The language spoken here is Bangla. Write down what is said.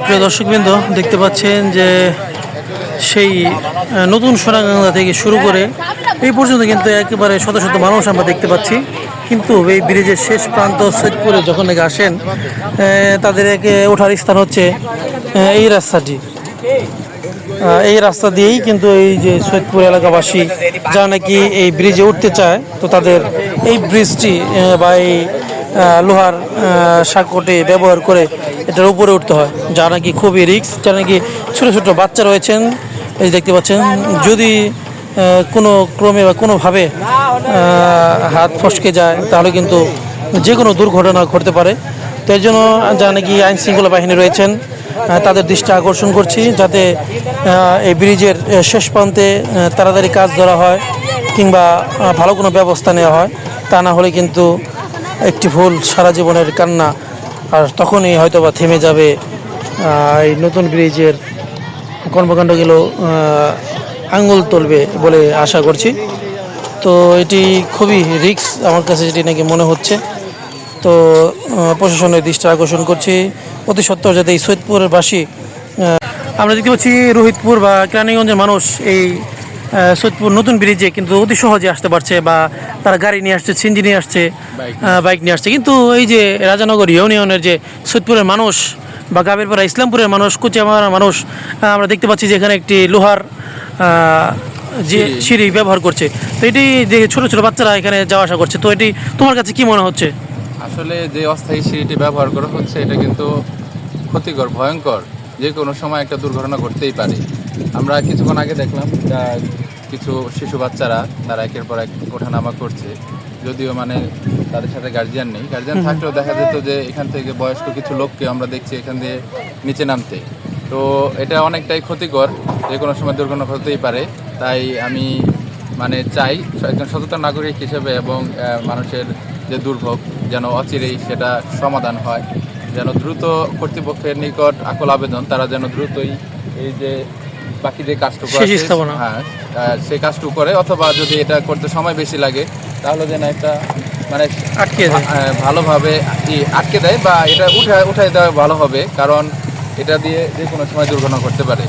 প্রিয় দর্শকবৃন্দ, দেখতে পাচ্ছেন যে সেই নতুন সোনাগঙ্গা থেকে শুরু করে এই পর্যন্ত কিন্তু একেবারে শত শত মানুষ আমরা দেখতে পাচ্ছি। কিন্তু এই ব্রিজের শেষ প্রান্ত সৈদপুরে যখন নাকি আসেন তাদের একে ওঠার স্থান হচ্ছে এই রাস্তাটি। এই রাস্তা দিয়েই কিন্তু এই যে সৈদপুর এলাকাবাসী যারা নাকি এই ব্রিজে উঠতে চায়, তো তাদের এই ব্রিজটি বা এই লোহার সাঁকোটে ব্যবহার করে এটার উপরে উঠতে হয়, যা নাকি খুবই রিক্স যা নাকি ছোটো ছোটো বাচ্চা রয়েছেন। এই দেখতে পাচ্ছেন, যদি কোনো ক্রমে বা কোনোভাবে হাত ফসকে যায়, তাহলে কিন্তু যে কোনো দুর্ঘটনা ঘটতে পারে। তো জন্য যা নাকি আইন শৃঙ্খলা বাহিনী রয়েছেন তাদের দৃষ্টি আকর্ষণ করছি, যাতে এই ব্রিজের শেষ প্রান্তে তাড়াতাড়ি কাজ ধরা হয়, কিংবা ভালো কোনো ব্যবস্থা নেওয়া হয়, তা না হলে কিন্তু একটি ভুল সারা জীবনের কান্না আর তখনই হয়তো বা থেমে যাবে এই নতুন ব্রিজের কর্মকাণ্ডগুলো আঙ্গুল তুলবে বলে আশা করছি। তো এটি খুবই রিক্স আমার কাছে যেটি নাকি মনে হচ্ছে। তো প্রশাসনের দৃষ্টি আকর্ষণ করছি। অতি সত্ত্বর যাতে এই সৈয়দপুরের বাসী আমরা দেখতে পাচ্ছি রোহিতপুর বা কেরানীগঞ্জের মানুষ এই আহ, সৈয়দপুর নতুন ব্রিজে কিন্তু অতি সহজে আসতে পারছে বা তারা গাড়ি নিয়ে আসছে সিঞ্জি নিয়ে আসছে বাইক নিয়ে আসছে। কিন্তু এই যে রাজানগর ইউনিয়নের যে সৈয়দপুরের মানুষ বা গাবেরপাড়া ইসলামপুরের মানুষ কুচিয়ামারা মানুষ আমরা দেখতে পাচ্ছি যে এখানে একটি লোহার যে সিঁড়ি। ব্যবহার করছে। তো এটি যে ছোট ছোট বাচ্চারা এখানে যাওয়া আসা করছে তো এটি তোমার কাছে কি মনে হচ্ছে? আসলে যে অস্থায়ী সিঁড়িটি ব্যবহার করা হচ্ছে এটা কিন্তু ক্ষতিকর ভয়ঙ্কর। যে কোনো সময় একটা দুর্ঘটনা ঘটতেই পারে। আমরা কিছুক্ষণ আগে দেখলাম কিছু শিশু বাচ্চারা তারা একের পর এক ওঠানামা করছে। যদিও মানে তাদের সাথে গার্জিয়ান নেই। গার্জিয়ান থাকলেও দেখা যেত যে এখান থেকে বয়স্ক কিছু লোককে আমরা দেখছি এখান দিয়ে নিচে নামতে। তো এটা অনেকটাই ক্ষতিকর যে কোনো সময় দুর্ঘটনা হতেই পারে। তাই আমি মানে চাই একজন সচেতন নাগরিক হিসেবে এবং মানুষের যে দুর্ভোগ যেন অচিরেই সেটা সমাধান হয়। যেন দ্রুত কর্তৃপক্ষের নিকট আকল আবেদন তারা যেন দ্রুতই এই যে বাকি যে কাজটুকু হ্যাঁ সেই কাজটুকু করে অথবা যদি এটা করতে সময় বেশি লাগে তাহলে যেন একটা মানে আটকে ভালোভাবে আটকে দেয় বা এটা উঠে উঠাই দেওয়া ভালো হবে কারণ এটা দিয়ে যে কোনো সময় দুর্ঘটনা করতে পারে।